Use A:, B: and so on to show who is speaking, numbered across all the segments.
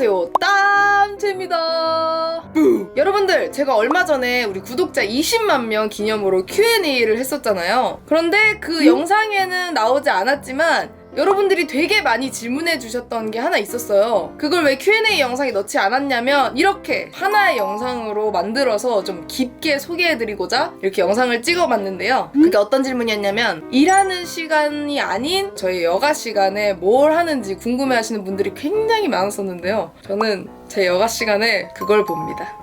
A: 안녕하세요. 땀채입니다. 뿌. 여러분들 제가 얼마 전에 우리 구독자 20만 명 기념으로 Q&A를 했었잖아요. 그런데 그 영상에는 나오지 않았지만 여러분들이 되게 많이 질문해 주셨던 게 하나 있었어요. 그걸 왜 Q&A 영상에 넣지 않았냐면 이렇게 하나의 영상으로 만들어서 좀 깊게 소개해 드리고자 이렇게 영상을 찍어 봤는데요. 그게 어떤 질문이었냐면 일하는 시간이 아닌 저희 여가 시간에 뭘 하는지 궁금해 하시는 분들이 굉장히 많았었는데요. 저는 제 여가 시간에 그걸 봅니다.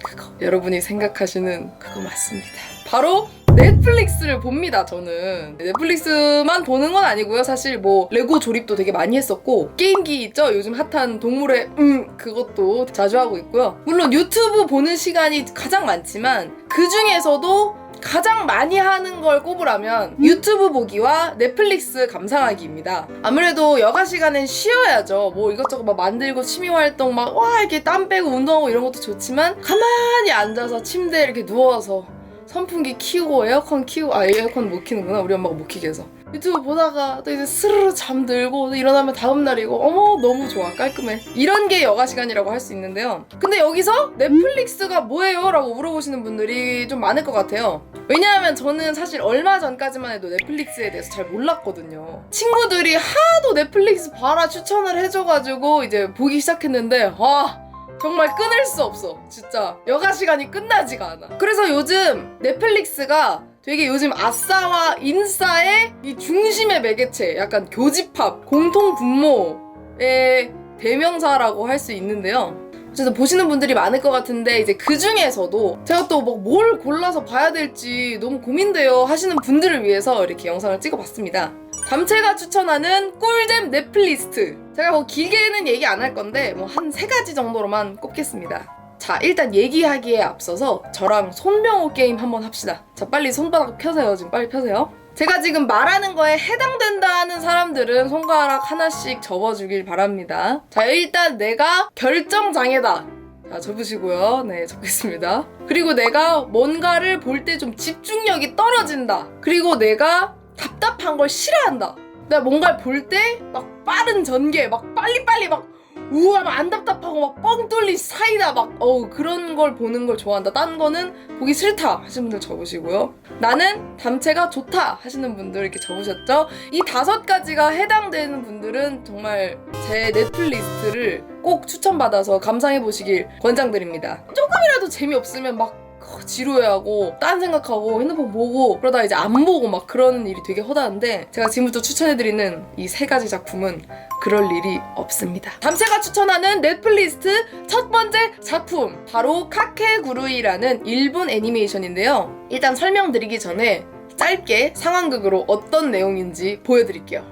A: 그거 여러분이 생각하시는 그거 맞습니다. 바로 넷플릭스를 봅니다, 저는. 넷플릭스만 보는 건 아니고요. 사실 뭐 레고 조립도 되게 많이 했었고 게임기 있죠? 요즘 핫한 동물의 음 그것도 자주 하고 있고요. 물론 유튜브 보는 시간이 가장 많지만 그 중에서도 가장 많이 하는 걸 꼽으라면 유튜브 보기와 넷플릭스 감상하기입니다. 아무래도 여가 시간엔 쉬어야죠. 뭐 이것저것 막 만들고 취미 활동 막 와 이렇게 땀 빼고 운동하고 이런 것도 좋지만 가만히 앉아서 침대에 이렇게 누워서 선풍기 키우고 에어컨 키우고 아 에어컨 못 키는구나. 우리 엄마가 못 키게 해서. 유튜브 보다가 또 이제 스르르 잠들고 또 일어나면 다음 날이고 어머 너무 좋아. 깔끔해. 이런 게 여가 시간이라고 할 수 있는데요. 근데 여기서 넷플릭스가 뭐예요? 라고 물어보시는 분들이 좀 많을 것 같아요. 왜냐하면 저는 사실 얼마 전까지만 해도 넷플릭스에 대해서 잘 몰랐거든요. 친구들이 하도 넷플릭스 봐라 추천을 해줘가지고 이제 보기 시작했는데 아 정말 끊을 수 없어. 진짜 여가 시간이 끝나지가 않아. 그래서 요즘 넷플릭스가 되게 요즘 아싸와 인싸의 이 중심의 매개체, 약간 교집합, 공통 분모의 대명사라고 할 수 있는데요. 어쨌든 보시는 분들이 많을 것 같은데 이제 그 중에서도 제가 또 뭐 뭘 골라서 봐야 될지 너무 고민돼요 하시는 분들을 위해서 이렇게 영상을 찍어봤습니다. 담채가 추천하는 꿀잼 넷플리스트. 제가 뭐 길게는 얘기 안 할 건데 뭐 한 세 가지 정도로만 꼽겠습니다. 자, 일단 얘기하기에 앞서서 저랑 손명호 게임 한번 합시다. 자, 빨리 손바닥 펴세요. 지금 빨리 펴세요. 제가 지금 말하는 거에 해당된다는 사람들은 손가락 하나씩 접어주길 바랍니다. 자, 일단 내가 결정장애다. 자, 접으시고요. 네, 접겠습니다. 그리고 내가 뭔가를 볼 때 좀 집중력이 떨어진다. 그리고 내가 답답한 걸 싫어한다. 내가 뭔가를 볼 때 막 빠른 전개, 막 빨리빨리 막 우와 막 안 답답하고 막 뻥 뚫린 사이다 막 어우 그런 걸 보는 걸 좋아한다. 딴 거는 보기 싫다 하시는 분들 적으시고요. 나는 담채가 좋다 하시는 분들 이렇게 적으셨죠? 이 다섯 가지가 해당되는 분들은 정말 제 넷플리스트를 꼭 추천받아서 감상해 보시길 권장드립니다. 조금이라도 재미없으면 막 어, 지루해하고 딴 생각하고 핸드폰 보고 그러다 이제 안 보고 막 그러는 일이 되게 허다한데 제가 지금부터 추천해드리는 이 세 가지 작품은 그럴 일이 없습니다. 담채가 추천하는 넷플리스트 첫 번째 작품 바로 카케구루이라는 일본 애니메이션인데요. 일단 설명드리기 전에 짧게 상황극으로 어떤 내용인지 보여드릴게요.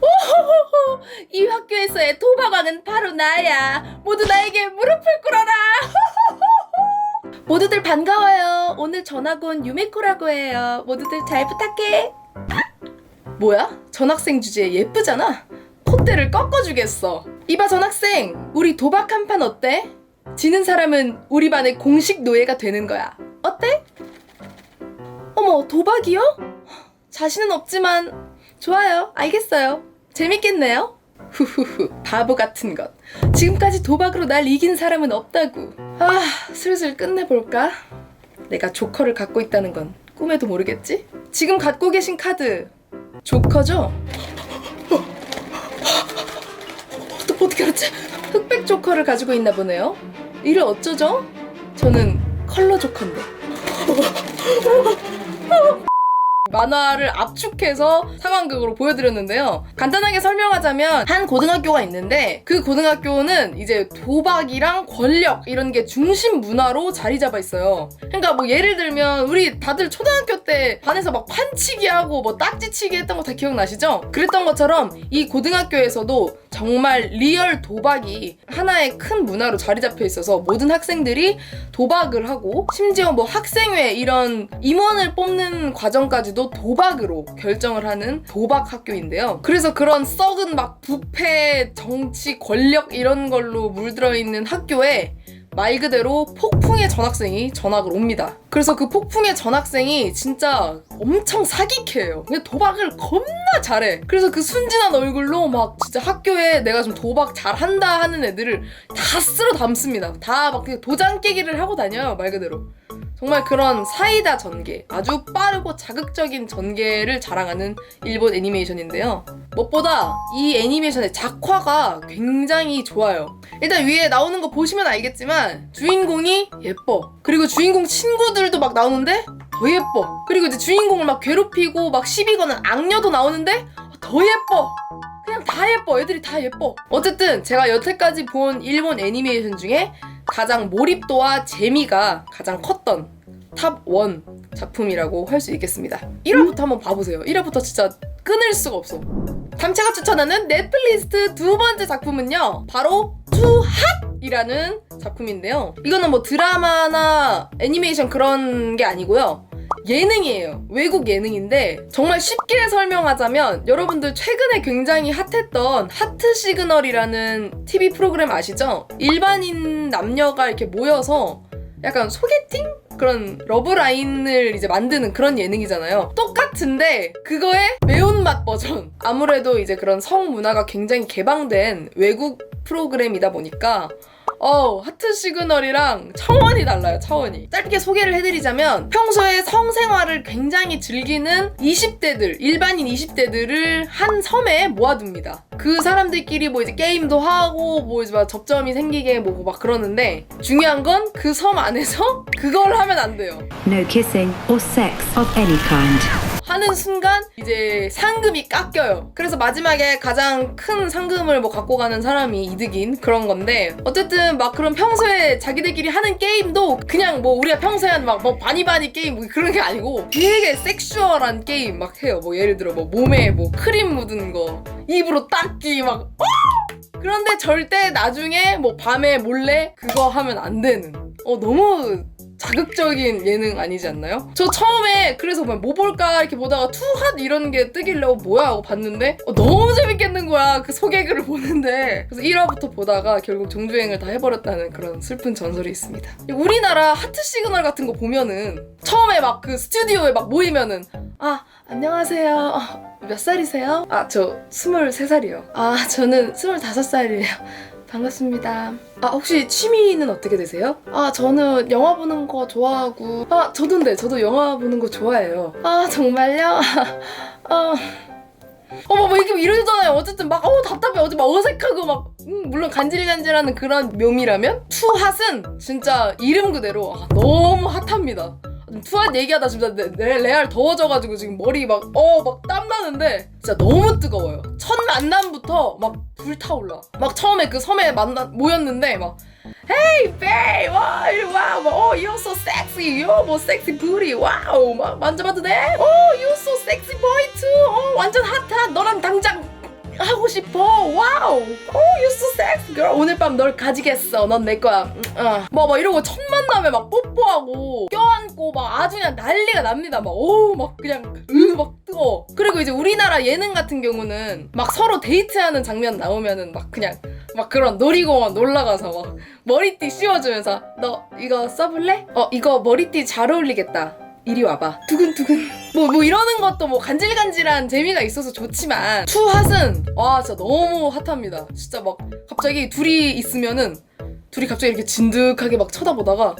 A: 오호호호 이 학교에서의 도박왕은 바로 나야 모두 나에게 무릎을 꿇어라 모두들 반가워요. 오늘 전학 온 유메코라고 해요. 모두들 잘 부탁해. 뭐야? 전학생 주제에 예쁘잖아. 콧대를 꺾어주겠어. 이봐 전학생, 우리 도박 한 판 어때? 지는 사람은 우리 반의 공식 노예가 되는 거야. 어때? 어머 도박이요? 자신은 없지만 좋아요. 알겠어요. 재밌겠네요. 후후후 바보 같은 것. 지금까지 도박으로 날 이긴 사람은 없다고. 아 슬슬 끝내볼까? 내가 조커를 갖고 있다는 건 꿈에도 모르겠지? 지금 갖고 계신 카드 조커죠? 어, 어떻게 알았지? 흑백 조커를 가지고 있나 보네요. 이를 어쩌죠? 저는 컬러 조커인데. 만화를 압축해서 상황극으로 보여드렸는데요. 간단하게 설명하자면 한 고등학교가 있는데 그 고등학교는 이제 도박이랑 권력 이런 게 중심 문화로 자리 잡아 있어요. 그러니까 뭐 예를 들면 우리 다들 초등학교 때 반에서 막 판치기 하고 뭐 딱지치기 했던 거 다 기억나시죠? 그랬던 것처럼 이 고등학교에서도 정말 리얼 도박이 하나의 큰 문화로 자리 잡혀 있어서 모든 학생들이 도박을 하고 심지어 뭐 학생회 이런 임원을 뽑는 과정까지 도 도박으로 결정을 하는 도박 학교인데요. 그래서 그런 썩은 막 부패, 정치, 권력 이런 걸로 물들어 있는 학교에 말 그대로 폭풍의 전학생이 전학을 옵니다. 그래서 그 폭풍의 전학생이 진짜 엄청 사기캐예요. 그냥 도박을 겁나 잘해. 그래서 그 순진한 얼굴로 막 진짜 학교에 내가 좀 도박 잘한다 하는 애들을 다 쓸어 담습니다. 다 막 도장 깨기를 하고 다녀요 말 그대로. 정말 그런 사이다 전개, 아주 빠르고 자극적인 전개를 자랑하는 일본 애니메이션인데요. 무엇보다 이 애니메이션의 작화가 굉장히 좋아요. 일단 위에 나오는 거 보시면 알겠지만 주인공이 예뻐. 그리고 주인공 친구들도 막 나오는데 더 예뻐. 그리고 이제 주인공을 막 괴롭히고 막 시비 거는 악녀도 나오는데 더 예뻐. 그냥 다 예뻐. 애들이 다 예뻐. 어쨌든 제가 여태까지 본 일본 애니메이션 중에 가장 몰입도와 재미가 가장 컸던 탑원 작품이라고 할 수 있겠습니다. 1화부터 한번 봐보세요. 1화부터 진짜 끊을 수가 없어. 담채가 추천하는 넷플리스트 두 번째 작품은요. 바로 투핫이라는 작품인데요. 이거는 뭐 드라마나 애니메이션 그런 게 아니고요. 예능이에요. 외국 예능인데 정말 쉽게 설명하자면 여러분들 최근에 굉장히 핫했던 하트 시그널이라는 TV 프로그램 아시죠? 일반인 남녀가 이렇게 모여서 약간 소개팅? 그런 러브라인을 이제 만드는 그런 예능이잖아요. 똑같은데 그거의 매운맛 버전. 아무래도 이제 그런 성 문화가 굉장히 개방된 외국 프로그램이다 보니까 어 하트 시그널이랑 차원이 달라요 차원이. 짧게 소개를 해드리자면 평소에 성생활을 굉장히 즐기는 20대들 일반인 20대들을 한 섬에 모아둡니다. 그 사람들끼리 뭐 이제 게임도 하고 뭐 이제 막 접점이 생기게 뭐고 막 그러는데 중요한 건 그 섬 안에서 그걸 하면 안 돼요.
B: No kissing or sex of any kind.
A: 하는 순간 이제 상금이 깎여요. 그래서 마지막에 가장 큰 상금을 뭐 갖고 가는 사람이 이득인 그런 건데 어쨌든 막 그런 평소에 자기들끼리 하는 게임도 그냥 뭐 우리가 평소에 하는 막 뭐 바니바니 게임 뭐 그런 게 아니고 되게 섹슈얼한 게임 막 해요. 뭐 예를 들어 뭐 몸에 뭐 크림 묻은 거 입으로 닦기 막 어! 그런데 절대 나중에 뭐 밤에 몰래 그거 하면 안 되는 어 너무 자극적인 예능 아니지 않나요? 저 처음에 그래서 뭐, 뭐 볼까 이렇게 보다가 투핫 이런 게 뜨길래 어, 뭐야? 하고 봤는데 어, 너무 재밌겠는 거야. 그 소개글을 보는데. 그래서 1화부터 보다가 결국 정주행을 다 해버렸다는 그런 슬픈 전설이 있습니다. 우리나라 하트 시그널 같은 거 보면은 처음에 막 그 스튜디오에 막 모이면은 아 안녕하세요. 어, 몇 살이세요? 아 저 23살이요. 아 저는 25살이에요 반갑습니다. 아, 혹시 취미는 어떻게 되세요? 아, 저는 영화 보는 거 좋아하고. 아, 저도인데, 저도 영화 보는 거 좋아해요. 아, 정말요? 아. 어머, 뭐 이렇게 이러잖아요. 어쨌든 막, 어, 답답해. 어제 막 어색하고 막, 음, 물론 간질간질하는 그런 묘미라면, 투핫은 진짜 이름 그대로 아, 너무 핫합니다. 투핫 얘기하다 진짜 내, 내 레알 더워져가지고 지금 머리 막, 어, 막 땀 나는데, 진짜 너무 뜨거워요. 첫 만남부터 막 불타올라. 막 처음에 그 섬에 만나, 모였는데, 막, Hey, babe! 와, 이리 와! 막, oh, you're so sexy! You're 뭐 sexy booty! 와우! 막 만져봐도 돼? Oh, you're so sexy boy too! 어, 완전 핫한! 당장 하고 싶어! 와우! Oh, you're so sexy girl! 오늘 밤 널 가지겠어! 넌 내 거야! 음, 어. 막, 막 이러고 첫 만남에 막 뽀뽀하고 껴안고 막 아주 그냥 난리가 납니다. 막, 어우, 막 그냥, 으, 막 뜨거워. 그리고 이제 우리나라 예능 같은 경우는 막 서로 데이트하는 장면 나오면은 막 그냥 막 그런 놀이공원 놀러 가서 막 머리띠 씌워주면서 너 이거 써볼래? 어 이거 머리띠 잘 어울리겠다. 이리 와봐. 두근두근. 뭐, 뭐 이러는 것도 뭐 간질간질한 재미가 있어서 좋지만 투핫은 와 진짜 너무 핫합니다. 진짜 막 갑자기 둘이 있으면은 둘이 갑자기 이렇게 진득하게 막 쳐다보다가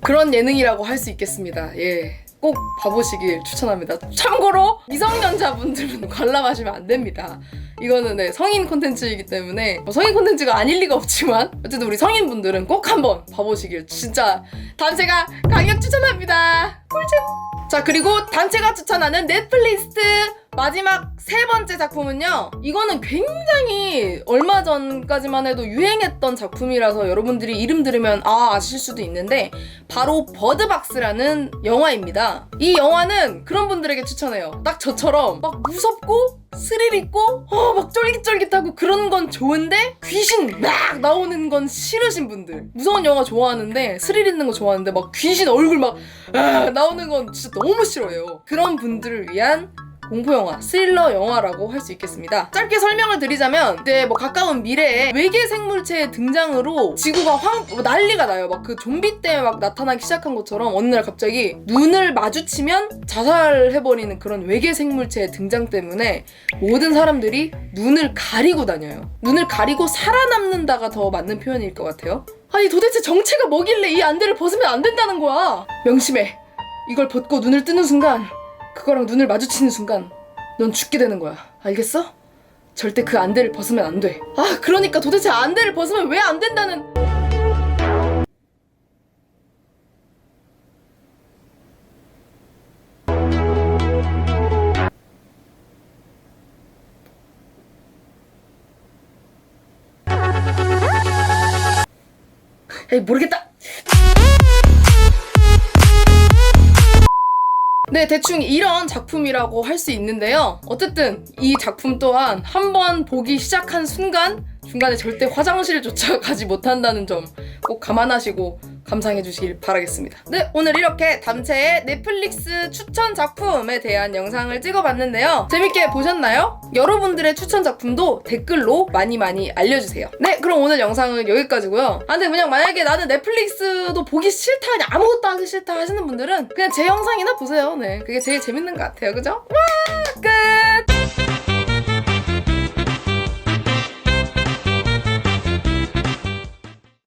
A: 그런 예능이라고 할 수 있겠습니다. 예. 꼭 봐보시길 추천합니다. 참고로 미성년자분들은 관람하시면 안 됩니다. 이거는 네, 성인 콘텐츠이기 때문에 뭐 성인 콘텐츠가 아닐 리가 없지만 어쨌든 우리 성인분들은 꼭 한번 봐보시길 진짜 단체가 강력 추천합니다. 꿀잼. 자 그리고 단체가 추천하는 넷플리스트 마지막 세 번째 작품은요. 이거는 굉장히 얼마 전까지만 해도 유행했던 작품이라서 여러분들이 이름 들으면 아 아실 수도 있는데 바로 버드박스라는 영화입니다. 이 영화는 그런 분들에게 추천해요. 딱 저처럼 막 무섭고 스릴 있고 어, 막 쫄깃쫄깃하고 그런 건 좋은데 귀신 막 나오는 건 싫으신 분들 무서운 영화 좋아하는데 스릴 있는 거 좋아하는데 막 귀신 얼굴 막 아, 나오는 건 진짜 너무 싫어요. 그런 분들을 위한 공포 영화, 스릴러 영화라고 할 수 있겠습니다. 짧게 설명을 드리자면 이제 뭐 가까운 미래에 외계 생물체의 등장으로 지구가 황 뭐 난리가 나요. 막 그 좀비 때문에 막 나타나기 시작한 것처럼 어느 날 갑자기 눈을 마주치면 자살해버리는 그런 외계 생물체의 등장 때문에 모든 사람들이 눈을 가리고 다녀요. 눈을 가리고 살아남는다가 더 맞는 표현일 것 같아요. 아니 도대체 정체가 뭐길래 이 안대를 벗으면 안 된다는 거야? 명심해. 이걸 벗고 눈을 뜨는 순간 그거랑 눈을 마주치는 순간 넌 죽게 되는 거야. 알겠어? 절대 그 안대를 벗으면 안 돼. 아, 그러니까 도대체 안대를 벗으면 왜 안 된다는 에이, 모르겠다. 네, 대충 이런 작품이라고 할 수 있는데요. 어쨌든 이 작품 또한 한 번 보기 시작한 순간 중간에 절대 화장실조차 가지 못한다는 점 꼭 감안하시고 감상해 주시길 바라겠습니다. 네, 오늘 이렇게 담채의 넷플릭스 추천 작품에 대한 영상을 찍어봤는데요. 재밌게 보셨나요? 여러분들의 추천 작품도 댓글로 많이 많이 알려주세요. 네, 그럼 오늘 영상은 여기까지고요. 아, 근데 그냥 만약에 나는 넷플릭스도 보기 싫다, 그냥 아무것도 하기 싫다 하시는 분들은 그냥 제 영상이나 보세요. 네, 그게 제일 재밌는 것 같아요. 그죠? 와, 끝!